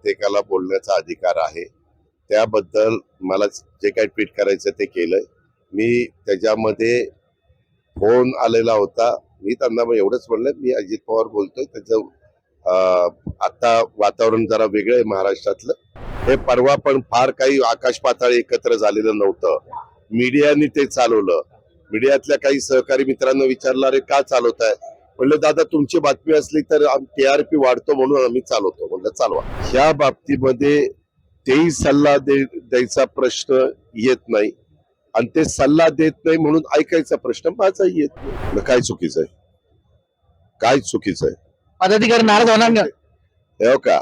प्रत्येकाला बोलण्याचा अधिकार आहे. त्याबद्दल मला जे काही ट्विट करायचं ते केलं मी त्याच्यामध्ये फोन आलेला होता. मी त्यांना मग एवढंच म्हणलं मी अजित पवार बोलतोय. त्याचं आता वातावरण जरा वेगळं आहे महाराष्ट्रातलं. हे परवा पण फार काही आकाश पाताळ एकत्र झालेलं नव्हतं. मीडियाने ते चालवलं. मीडियातल्या काही सहकारी मित्रांना विचारलं अरे का चालवत आहे म्हणलं दादा तुमची बातमी असली तर टीआरपी वाढतो म्हणून आम्ही चालवतो. म्हणलं चालवा. ह्या बाबतीमध्ये तेही सल्ला दे द्यायचा प्रश्न येत नाही. आणि ते सल्ला देत नाही म्हणून ऐकायचा प्रश्न माझा येत नाही. काय चुकीचं आहे? काय चुकीचं आहे? पदाधिकारी नाराज होणार नाही हे हो का?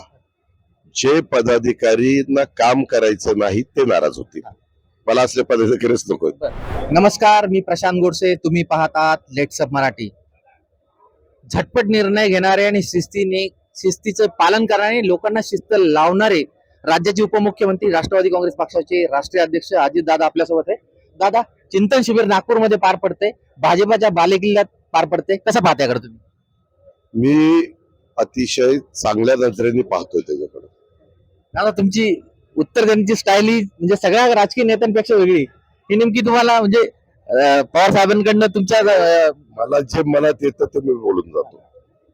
जे पदाधिकारींना काम करायचं नाही ते नाराज होतील. मला असले पदाधिकारीच नको नमस्कार मी प्रशांत गोडसे. तुम्ही पाहतात लेट्सअप मराठी. झटपट निर्णय घेणारे आणि शिस्तीने शिस्तीचं पालन करणारे लोकांना शिस्त लावणारे राज्याचे उपमुख्यमंत्री राष्ट्रवादी काँग्रेस पक्षाचे राष्ट्रीय अध्यक्ष अजित दादा आपल्यासोबत आहे दादा चिंतन शिबिर नागपूरमध्ये पार पडते भाजपाच्या बालेकिल्ल्यात पार पडते कसं पाहताय कर तुम्ही? मी अतिशय चांगल्या नजरेने पाहतोय त्याच्याकडे. दादा तुमची उत्तर देण्याची स्टाईल ही म्हणजे सगळ्या राजकीय नेत्यांपेक्षा वेगळी. ही नेमकी तुम्हाला म्हणजे पवार साहेबांकडनं तुमच्या मला जे मनात येतं ते मी बोलून जातो.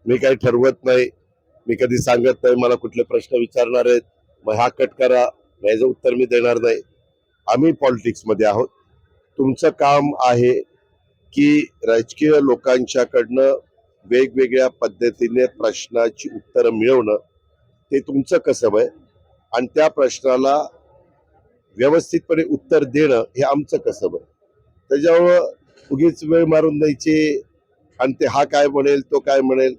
मी काही ठरवत नाही मी कधी सांगत नाही मला कुठले प्रश्न विचारणार आहेत. मग हा कट करा याचं उत्तर मी देणार नाही. आम्ही पॉलिटिक्समध्ये आहोत. तुमचं काम आहे की राजकीय लोकांच्याकडनं वेगवेगळ्या पद्धतीने प्रश्नाची उत्तरं मिळवणं. ते तुमचं कसब आहे. आणि त्या प्रश्नाला व्यवस्थितपणे उत्तर देणं हे आमचं कसब आहे. त्याच्यामुळं उगीच वेळ मारून द्यायची आणि ते हा काय म्हणेल तो काय म्हणेल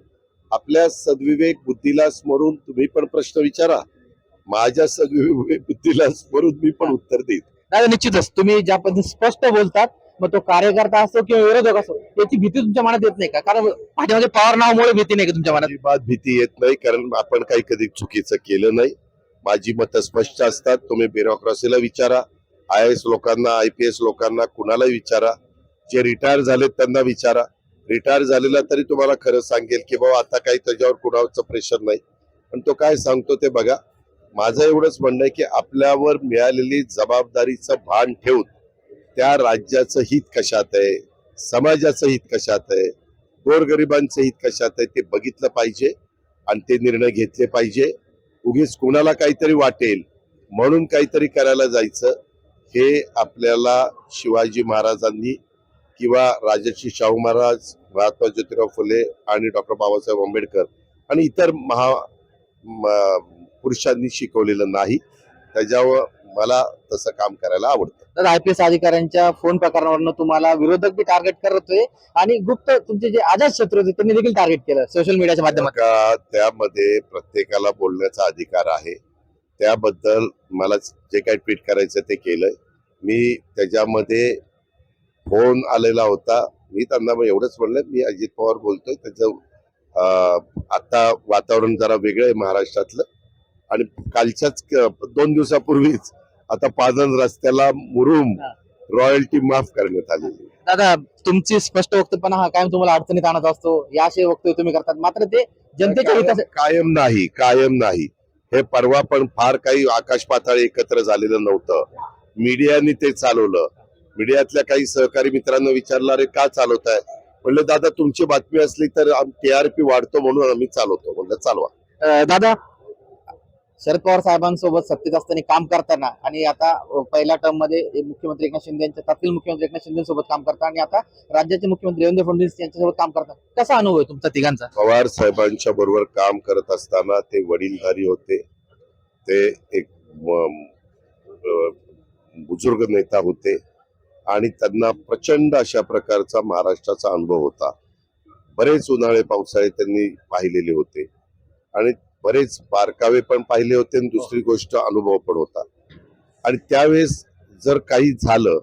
आपल्या सद्विवेक बुद्धीला स्मरून तुम्ही पण प्रश्न विचारा. माझ्या सद्विवेक बुद्धीला स्मरून मी पण उत्तर देईन. दादा निश्चितच. तुम्ही ज्या पद्धतीने स्पष्ट बोलतात मग तो कार्यकर्ता असो किंवा विरोधक असो याची भीती तुमच्या मनात येत नाही का? कारण पाठीमागे पवार नावामुळे भीती नाही का तुमच्या मनात? अजिबात भीती येत नाही कारण आपण काही कधी चुकीचं केलं नाही. माझी मतं स्पष्ट असतात तुम्ही ब्युरोक्रॉसीला विचारा. आय एस लोकांना आय पी एस लोकांना कुणाला विचारा. जे रिटायर झालेत त्यांना विचारा. रिटायर झालेला तरी तुम्हाला खरं सांगेल की बाबा आता काही त्याच्यावर कुणावरचं प्रेशर नाही. पण तो काय सांगतो ते बघा. माझं एवढंच म्हणणं आहे की आपल्यावर मिळालेली जबाबदारीचं भान ठेवून त्या राज्याचं हित कशात आहे समाजाचं हित कशात आहे गोरगरिबांचं हित कशात आहे ते बघितलं पाहिजे आणि ते निर्णय घेतले पाहिजे. उगीच कुणाला काहीतरी वाटेल म्हणून काहीतरी करायला जायचं. हे आपल्याला शिवाजी महाराजांनी किंवा राजर्षी शाहू महाराज महात्मा ज्योतिराव फुले आणि डॉक्टर बाबासाहेब आंबेडकर आणि इतर महा पुरुषांनी शिकवलेलं नाही. त्याच्यावर मला तसं काम करायला आवडतं. तर आय पी एस अधिकाऱ्यांच्या फोन प्रकरणावरनं तुम्हाला विरोधक बी टार्गेट करत होते आणि गुप्त तुमचे जे आझाद शत्रू होते त्यांनी देखील टार्गेट केलं सोशल मीडियाच्या माध्यमातून. का त्यामध्ये प्रत्येकाला बोलण्याचा अधिकार आहे. त्याबद्दल मला जे काही ट्विट करायचं ते केलंय. मी त्याच्यामध्ये फोन आलेला होता. मी त्यांना एवढंच म्हणलं मी अजित पवार बोलतोय. त्याचं आता वातावरण जरा वेगळं आहे महाराष्ट्रातलं. आणि कालच्याच दोन दिवसापूर्वीच आता पाजन रस्त्याला मुरुम रॉयल्टी माफ करण्यात आलेली. दादा तुमची स्पष्ट वक्तव्यपणा हा कायम तुम्हाला अडचणीत आणत असतो. या असे वक्तव्य तुम्ही करतात. मात्र ते जनतेच्या हिताचे कायम नाही कायम नाही. हे परवा पण फार काही आकाश पाताळ एकत्र झालेलं नव्हतं. मीडियाने ते चालवलं. मीडियातल्या काही सहकारी मित्रांना विचारलं अरे का चालवत आहे म्हणलं दादा तुमची बातमी असली तर टीआरपी वाढतो म्हणून आम्ही चालवतो. म्हणलं चालवा. दादा शरद पवार साहेबांसोबत सत्तेत असताना काम करताना आणि आता पहिल्या टर्ममध्ये मुख्यमंत्री एकनाथ शिंदे यांच्या तत्कालीन मुख्यमंत्री एकनाथ शिंदे सोबत काम करता आणि आता राज्याचे मुख्यमंत्री देवेंद्र फडणवीस यांच्यासोबत काम करता कसा अनुभव आहे तुमचा तिघांचा? पवार साहेबांच्या बरोबर काम करत असताना ते वडीलधारी होते. ते एक बुजुर्ग नेता होते आणि त्यांना प्रचंड अशा प्रकारचा महाराष्ट्राचा अनुभव होता. बरेच उन्हाळे पावसाळे त्यांनी पाहिलेले होते आणि बरेच बारकावे पण पाहिले होते आणि दुसरी गोष्ट अनुभव पण होता. आणि त्यावेळेस जर काही झालं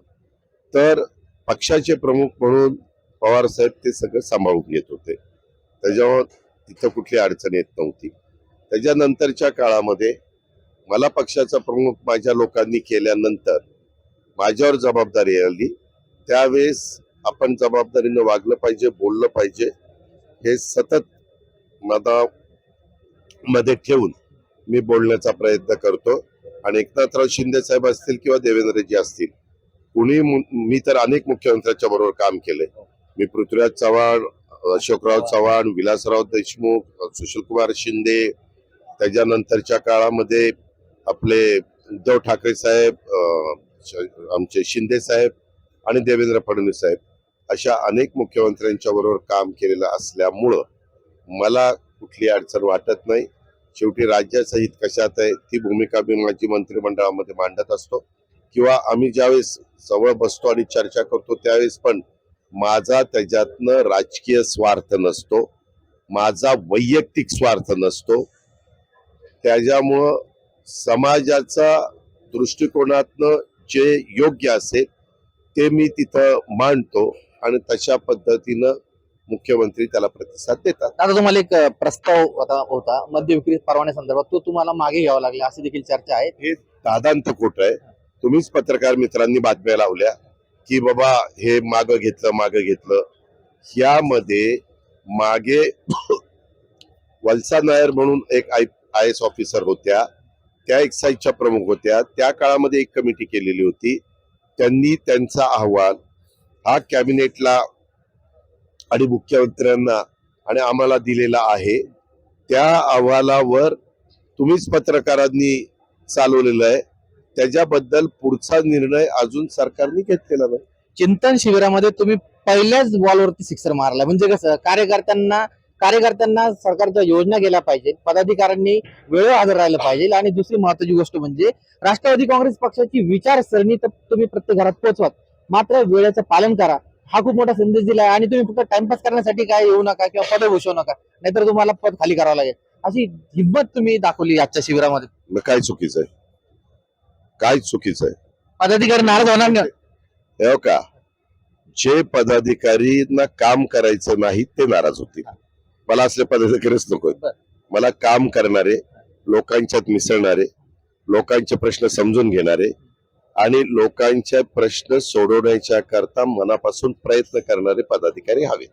तर पक्षाचे प्रमुख म्हणून पवार साहेब ते सगळं सांभाळून घेत होते. त्याच्यामुळं तिथं कुठली अडचण येत नव्हती. त्याच्यानंतरच्या काळामध्ये मला पक्षाचा प्रमुख माझ्या लोकांनी केल्यानंतर माझ्यावर जबाबदारी आली. त्यावेळेस आपण जबाबदारीनं वागलं पाहिजे बोललं पाहिजे. हे सतत मना मध्ये ठेवून मी बोलण्याचा प्रयत्न करतो. आणि एकनाथराव शिंदे साहेब असतील किंवा देवेंद्रजी असतील कुणी मी तर अनेक मुख्यमंत्र्यांच्या बरोबर काम केले मी पृथ्वीराज चव्हाण अशोकराव चव्हाण विलासराव देशमुख सुशीलकुमार शिंदे त्याच्यानंतरच्या काळामध्ये आपले उद्धव ठाकरे साहेब आमचे शिंदे साहेब आणि देवेंद्र फडणवीस साहेब अशा अनेक मुख्यमंत्र्यांच्या बरोबर काम केलेलं असल्यामुळं मला कुठली अडचण वाटत नाही. शेवटी राज्याचं हित कशात आहे ती भूमिका मी माझी मंत्रिमंडळामध्ये मांडत असतो. किंवा आम्ही ज्यावेळेस जवळ बसतो आणि चर्चा करतो त्यावेळेस पण माझा त्याच्यातनं राजकीय स्वार्थ नसतो. माझा वैयक्तिक स्वार्थ नसतो. त्याच्यामुळं समाजाचा दृष्टिकोनातनं जे योग्य असेल ते मी तिथं मांडतो. आणि तशा पद्धतीनं मुख्यमंत्री त्याला प्रतिसाद देतात. आता तुम्हाला एक प्रस्ताव होता होता मद्य विक्री परवान्यासंदर्भात तो तुम्हाला मागे घ्यावा लागला अशी देखील चर्चा आहे. हे दादांत खोट आहे. तुम्हीच पत्रकार मित्रांनी बातम्या लावल्या की बाबा हे माग घेतलं माग घेतलं. यामध्ये मागे वलसा नायर म्हणून एक आय आय एस ऑफिसर होत्या. त्या एक्साईजच्या प्रमुख होत्या. त्या काळामध्ये एक कमिटी केलेली होती. त्यांनी त्यांचा अहवाल हा कॅबिनेटला आणि मुख्यमंत्र्यांना आणि आम्हाला दिलेला आहे. त्या अहवालावर तुम्हीच पत्रकारांनी चालवलेलं आहे. त्याच्याबद्दल पुढचा निर्णय अजून सरकारने घेतलेला नाही. चिंतन शिबिरामध्ये तुम्ही पहिल्याच बॉलवरती सिक्सर मारला. म्हणजे कसं कार्यकर्त्यांना कार्यकर्त्यांना सरकारच्या योजना गेल्या पाहिजे. पदाधिकाऱ्यांनी वेळेवर हजर राहिलं पाहिजे. आणि दुसरी महत्वाची गोष्ट म्हणजे राष्ट्रवादी काँग्रेस पक्षाची विचारसरणी तर तुम्ही प्रत्येक घरात पोहोचवात मात्र वेळेचं पालन करा. हा खूप मोठा संदेश दिलाय आणि तुम्ही फक्त टाइमपास करण्यासाठी काय येऊ नका किंवा पद घुसवू नका नाहीतर तुम्हाला पद खाली करावं लागेल. अशी हिंमत तुम्ही दाखवली आजच्या शिबिरामध्ये. मग काय चुकीचं आहे काय चुकीचं आहे पदाधिकारी नाराज होणार नाही. हे हो का? जे पदाधिकारींना काम करायचं नाही ते नाराज होतील. मला असले पदाधिकारीच नको बर. मला काम करणारे लोकांच्यात मिसळणारे लोकांचे प्रश्न समजून घेणारे आणि लोकांचे प्रश्न सोडवण्याच्या करता मनापासून प्रयत्न करणारे पदाधिकारी हवे.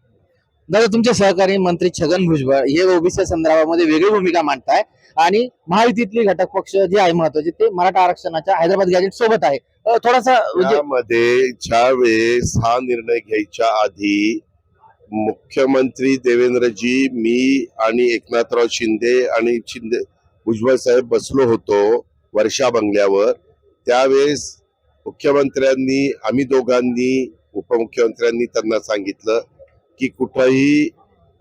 दादा तुमचे सहकारी मंत्री छगन भुजबळ हे ओबीसी संदर्भामध्ये वेगळी भूमिका मांडताय आणि महायुतीतले घटक पक्ष जे आहे महत्त्वाचे ते मराठा आरक्षणाच्या हैदराबाद गॅजेट सोबत आहे. थोडासा म्हणजे त्यामध्ये ज्या वेळेस हा निर्णय घ्यायच्या आधी मुख्यमंत्री देवेंद्रजी मी आणि एकनाथराव शिंदे आणि शिंदे भुजबळ साहेब बसलो होतो वर्षा बंगल्यावर. त्यावेळेस मुख्यमंत्र्यांनी आम्ही दोघांनी उपमुख्यमंत्र्यांनी त्यांना सांगितलं की कुठंही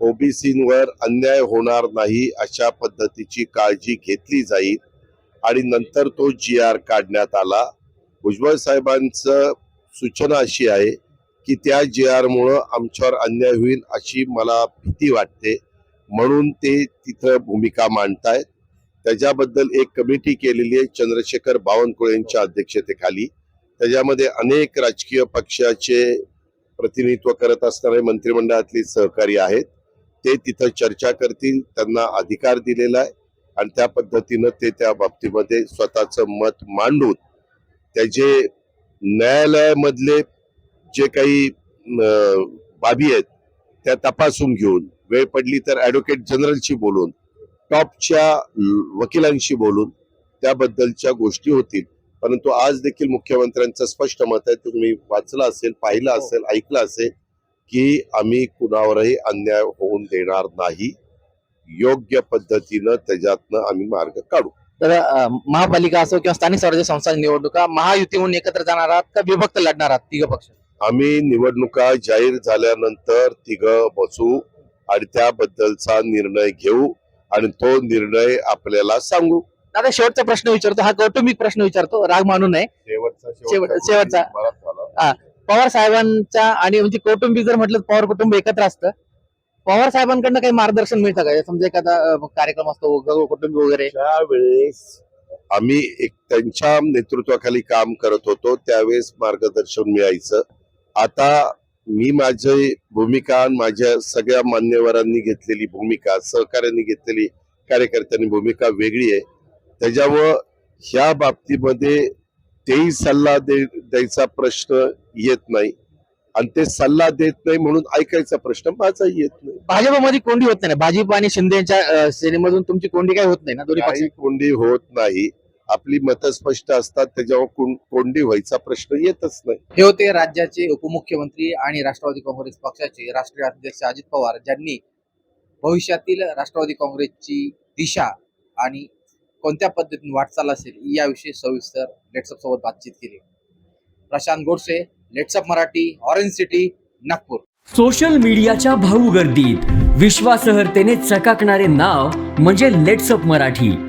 ओबीसीवर अन्याय होणार नाही अशा पद्धतीची काळजी घेतली जाईल आणि नंतर तो जी आर काढण्यात आला. भुजबळ साहेबांचं सूचना अशी आहे की त्या जी आरमुळं आमच्यावर अन्याय होईल अशी मला भीती वाटते. म्हणून ते तिथं भूमिका मांडतायत. त्याच्याबद्दल एक कमिटी केलेली आहे चंद्रशेखर बावनकुळे यांच्या अध्यक्षतेखाली. त्याच्यामध्ये अनेक राजकीय पक्षाचे प्रतिनिधित्व करत असणारे मंत्रिमंडळातले सहकारी आहेत. ते तिथं चर्चा करतील त्यांना अधिकार दिलेला आहे आणि त्या पद्धतीनं ते त्या बाबतीमध्ये स्वतःचं मत मांडून त्याचे न्यायालयामधले जे काही बाबी आहेत त्या तपासून घेऊन वेळ पडली तर ॲडव्होकेट जनरलशी बोलून टॉपच्या वकिलांशी बोलून त्याबद्दलच्या गोष्टी होतील. परंतु आज देखील मुख्यमंत्र्यांचं स्पष्ट मत आहे तुम्ही वाचलं असेल पाहिलं असेल ऐकलं असेल की आम्ही कुणावरही अन्याय होऊन देणार नाही. योग्य पद्धतीनं त्याच्यातनं आम्ही मार्ग काढू. तर महापालिका असो किंवा स्थानिक स्वराज्य संस्था निवडणुका महायुती म्हणून एकत्र जाणार आहात का विभक्त लढणार आहात तिघ पक्ष? आम्ही निवडणुका जाहीर झाल्यानंतर तिघ बसू आणि त्याबद्दलचा निर्णय घेऊ. आणि तो निर्णय आपल्याला सांगू. दादा शेवटचा प्रश्न विचारतो. हा कौटुंबिक प्रश्न विचारतो. राग मानू नये. शेवटचा झाला. पवार साहेबांच्या आणि म्हणजे कौटुंबिक जर म्हटलं तर पवार कुटुंब एकत्र असतं. पवार साहेबांकडनं काही मार्गदर्शन मिळतं का? समजा एखादा कार्यक्रम असतो कुटुंब वगैरे. त्यावेळेस आम्ही एक त्यांच्या नेतृत्वाखाली काम करत होतो त्यावेळेस मार्गदर्शन मिळायचं. आता मी माझी भूमिका माझ्या सगळ्या मान्यवरांनी घेतलेली भूमिका सहकार्यांनी घेतलेली कार्यकर्त्यांनी भूमिका वेगळी आहे. त्याच्यामुळं ह्या बाबतीमध्ये तेही सल्ला दे द्यायचा प्रश्न येत नाही. आणि ते सल्ला देत नाही म्हणून ऐकायचा प्रश्न माझा येत नाही. भाजपमध्ये कोंडी होत नाही भाजप आणि शिंदेच्या सेनेमधून तुमची कोंडी काही होत नाही ना? दोन्ही कोंडी होत नाही. आपली मतं स्पष्ट असतात त्याच्यावर कोण- कोंडी व्हायचा प्रश्न येतच नाही. हे होते राज्याचे उपमुख्यमंत्री आणि राष्ट्रवादी काँग्रेस पक्षाचे राष्ट्रीय अध्यक्ष अजित पवार ज्यांनी भविष्यातील राष्ट्रवादी काँग्रेसची दिशा आणि कोणत्या पद्धतीने वाटचाल असेल याविषयी सविस्तर लेट्सअप सोबत बातचीत केली. Prashant Godse LetsUpp Marathi orange city Nagpur. Social मीडियाच्या भाऊ गर्दीत विश्वासार्हतेने चकाकणारे नाव म्हणजे लेट्सअप मराठी.